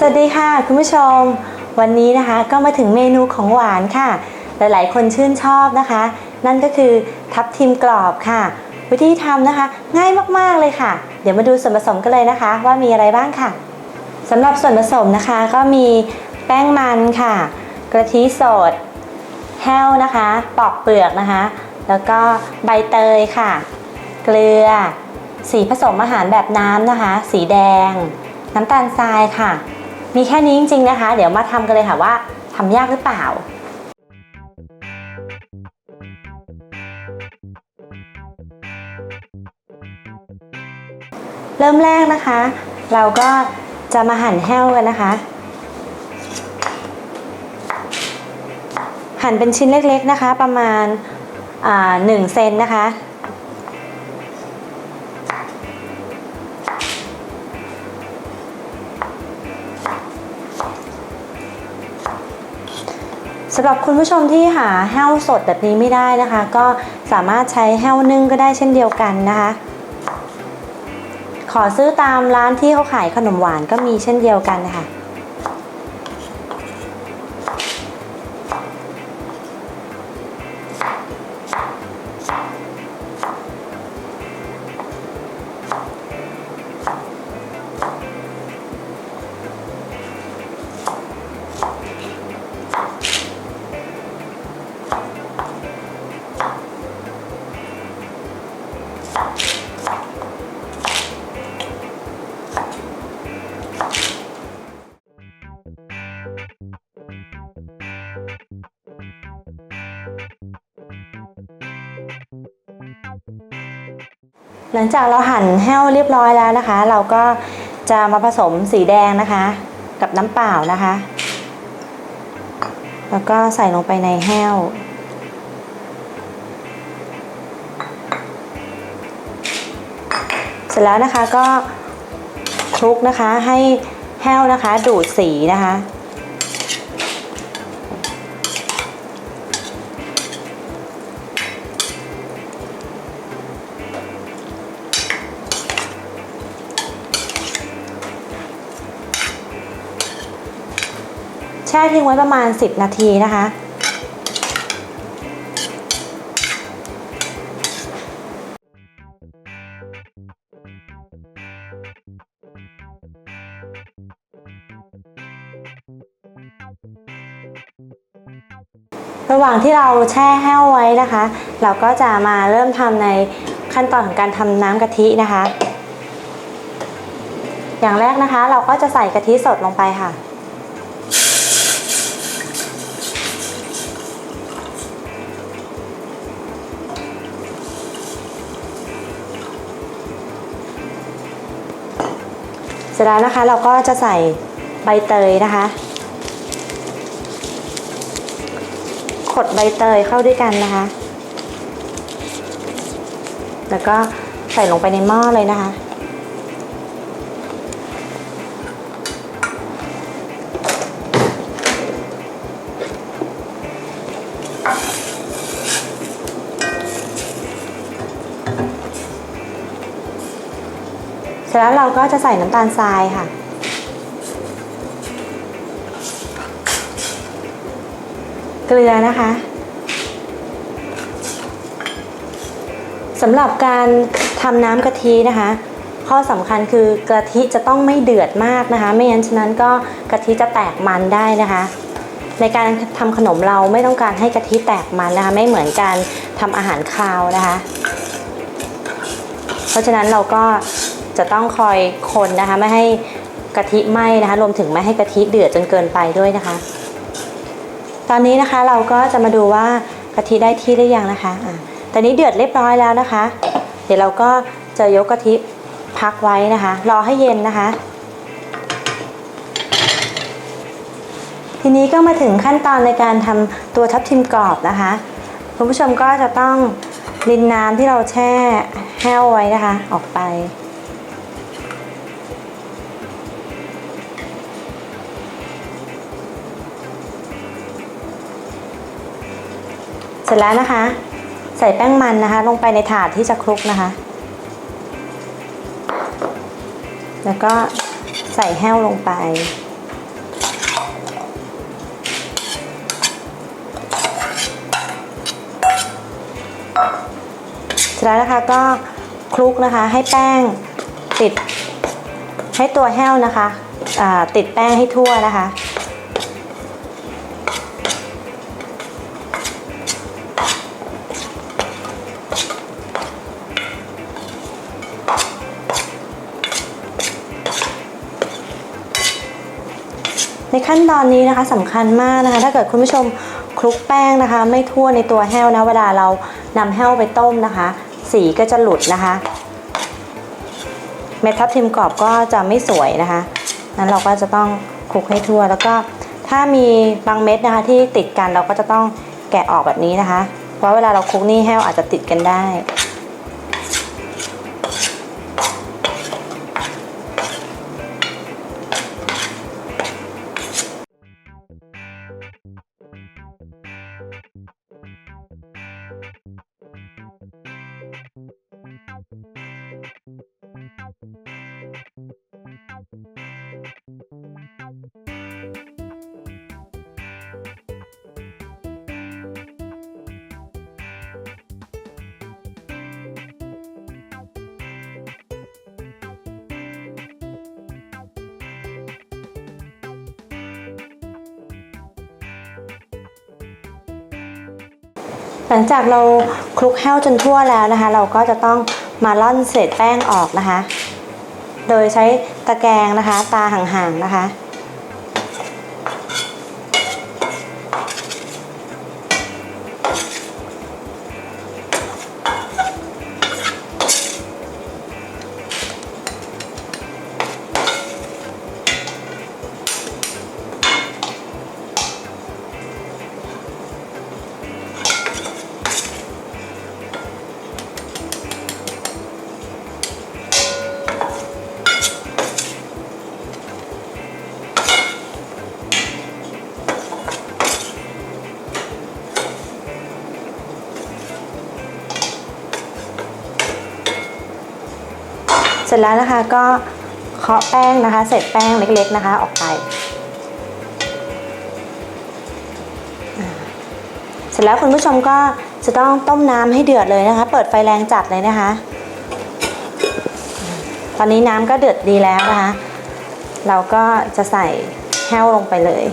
สวัสดีค่ะคุณผู้ชม วันนี้นะคะก็มาถึงเมนูของหวานค่ะ หลายๆ คนชื่นชอบนะคะ นั่นก็คือทับทิมกรอบค่ะ วิธีทำนะคะ ง่ายมากๆเลยค่ะ เดี๋ยวมาดูส่วนผสมกันเลยนะคะ ว่ามีอะไรบ้างค่ะสำหรับส่วนผสมนะคะก็มีแป้งมันค่ะกะทิสด แห้วนะคะ ปอกเปลือกนะคะ แล้วก็ใบเตยค่ะ เกลือ สีผสมอาหารแบบน้ำนะคะ สีแดง น้ำตาลทรายค่ะ มีแค่นี้จริงๆนะคะ เดี๋ยวมาทำกันเลยค่ะว่าทำยากหรือเปล่าเริ่มแรกนะคะ เราก็จะมาหั่นแห้วกันนะคะ หั่นเป็นชิ้นเล็กๆนะคะ ประมาณหนึ่งเซนนะคะ สำหรับคุณผู้ชมที่หาแห้วสดแบบนี้ไม่ได้นะคะ ก็สามารถใช้แห้วนึ่งก็ได้เช่นเดียวกันนะคะ ขอซื้อตามร้านที่เขาขายขนมหวานก็มีเช่นเดียวกันนะคะ หลังจากเราหั่นแห้วเรียบร้อยแล้วนะคะ เราก็จะมาผสมสีแดงนะคะ กับน้ำเปล่านะคะ แล้วก็ใส่ลงไปในแห้ว เสร็จแล้วนะคะก็คลุกนะคะให้แห้วนะคะดูดสีนะคะ แช่ทิ้งไว้ประมาณ 10 นาทีนะคะ ระหว่างที่เราแช่แห้วไว้นะคะ เราก็จะมาเริ่มทำในขั้นตอนของการทำน้ำกะทินะคะ อย่างแรกนะคะ เราก็จะใส่กะทิสดลงไปค่ะ สร็จแล้วนะคะเราก็จะใส่ใบเตยนะคะ ขดใบเตยเข้าด้วยกันนะคะ แล้วก็ใส่ลงไปในหม้อเลยนะคะ ร็จแล้วเราก็จะใส่น้ำตาลทรายค่ะ เกลือนะคะสำหรับการทำน้ำกะทินะคะ ข้อสำคัญคือกะทิจะต้องไม่เดือดมากนะคะ ไม่งั้นฉะนั้นก็กะทิจะแตกมันได้นะคะ ในการทำขนมเราไม่ต้องการให้กะทิแตกมันนะคะ ไม่เหมือนการทำอาหารคาวนะคะ เพราะฉะนั้นเราก็ จะต้องคอยคนนะคะไม่ให้กะทิไหม้นะคะรวมถึงไม่ให้กะทิเดือดจนเกินไปด้วยนะคะ ตอนนี้นะคะเราก็จะมาดูว่ากะทิได้ที่หรือยังนะคะอะตอนนี้เดือดเรียบร้อยแล้วนะคะ เดี๋ยวเราก็จะยกกะทิพักไว้นะคะ รอให้เย็นนะคะ ทีนี้ก็มาถึงขั้นตอนในการทำตัวทับทิมกรอบนะคะคุณผู้ชมก็จะต้องรินน้ำที่เราแช่แห้วไว้นะคะ ออกไป เสร็จแล้วนะคะ ใส่แป้งมันนะคะ ลงไปในถาดที่จะคลุกนะคะ แล้วก็ใส่แห้วลงไป เสร็จแล้วนะคะก็คลุกนะคะให้แป้งติดให้ตัวแห้วนะคะติดแป้งให้ทั่วนะคะ ขั้นตอนนี้นะคะสำคัญมากนะคะ ถ้าเกิดคุณผู้ชมคลุกแป้งนะคะ ไม่ทั่วในตัวแห้วนะ เวลาเรานำแห้วไปต้มนะคะ สีก็จะหลุดนะคะ เม็ดทับทิมกรอบก็จะไม่สวยนะคะนั้นเราก็จะต้องคลุกให้ทั่ว แล้วก็ถ้ามีบางเม็ดนะคะที่ติดกันเราก็จะต้องแกะออกแบบนี้นะคะ เพราะเวลาเราคลุกนี่แห้วอาจจะติดกันได้ หลังจากเราคลุกแห้วจนทั่วแล้วนะคะ เราก็จะต้อง มาล่อนเศษแป้งออกนะคะ โดยใช้ตะแกรงนะคะ ตาห่างๆนะคะ ร็จแล้วนะคะก็เคาะแป้งนะคะเศษแป้งเล็กๆนะคะออกไป เสร็จแล้วคุณผู้ชมก็จะต้องต้มน้ำให้เดือดเลยนะคะ เปิดไฟแรงจัดเลยนะคะ ตอนนี้น้ำก็เดือดดีแล้วนะคะ เราก็จะใส่แห้วลงไปเลย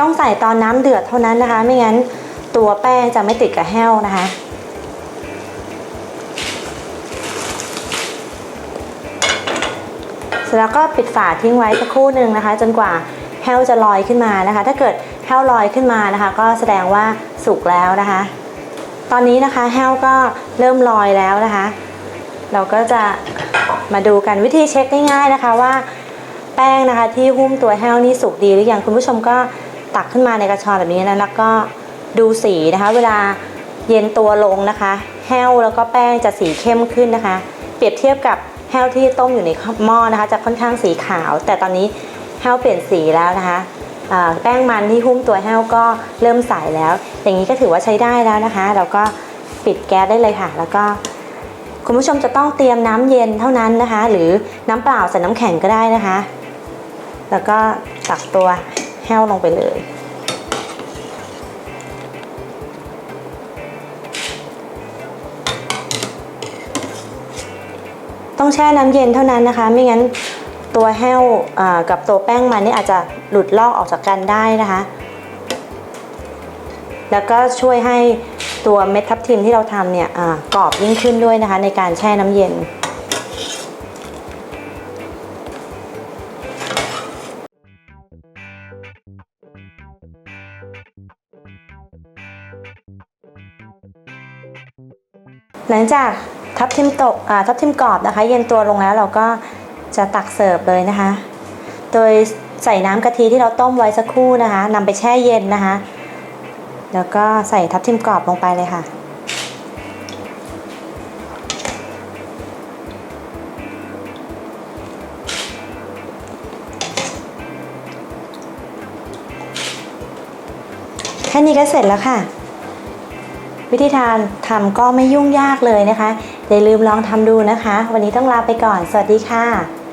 ต้องใส่ตอนน้ำเดือดเท่านั้นนะคะ ไม่งั้นตัวแป้งจะไม่ติดกับแห้วนะคะ เสร็จแล้วก็ปิดฝาทิ้งไว้สักครู่หนึ่งนะคะ จนกว่าแห้วจะลอยขึ้นมานะคะ ถ้าเกิดแห้วลอยขึ้นมานะคะ ก็แสดงว่าสุกแล้วนะคะ ตอนนี้นะคะแห้วก็เริ่มลอยแล้วนะคะ เราก็จะมาดูกันวิธีเช็คง่ายๆนะคะว่าแป้งนะคะที่หุ้มตัวแห้วนี่สุกดีหรือยังคุณผู้ชมก็ตักขึ้นมาในกระชอนแบบนี้นะแล้วก็ดูสีนะคะ เวลาเย็นตัวลงนะคะ แห้วแล้วก็แป้งจะสีเข้มขึ้นนะคะ เปรียบเทียบกับ แห้วที่ต้มอยู่ในหม้อนะคะ จะค่อนข้างสีขาว แต่ตอนนี้แห้วเปลี่ยนสีแล้วนะคะแป้งมันที่หุ้มตัวแห้วก็เริ่มใสแล้ว อย่างนี้ก็ถือว่าใช้ได้แล้วนะคะเราก็ปิดแก๊สได้เลยค่ะ แล้วก็คุณผู้ชมจะต้องเตรียมน้ำเย็นเท่านั้นนะคะ หรือน้ำเปล่าใส่น้ำแข็งก็ได้นะคะ แล้วก็ตักตัวแห้วลงไปเลย ต้องแช่น้ำเย็นเท่านั้นนะคะ ไม่งั้นตัวแห้วอ่กับตัวแป้งมันนี่อาจจะหลุดลอกออกจากกันได้นะคะ แล้วก็ช่วยให้ตัวเม็ดทับทิมที่เราทำเนี่ยกรอบยิ่งขึ้นด้วยนะคะ ในการแช่น้ำเย็นหลังจาก ทับทิมตกอ่าทับทิมกรอบนะคะ เย็นตัวลงแล้วเราก็จะตักเสิร์ฟเลยนะคะ โดยใส่น้ำกะทิที่เราต้มไว้สักครู่นะคะนำไปแช่เย็นนะคะ แล้วก็ใส่ทับทิมกรอบลงไปเลยค่ะแค่นี้ก็เสร็จแล้วค่ะ วิธีทานทำก็ไม่ยุ่งยากเลยนะคะ อย่าลืมลองทำดูนะคะ วันนี้ต้องลาไปก่อน สวัสดีค่ะ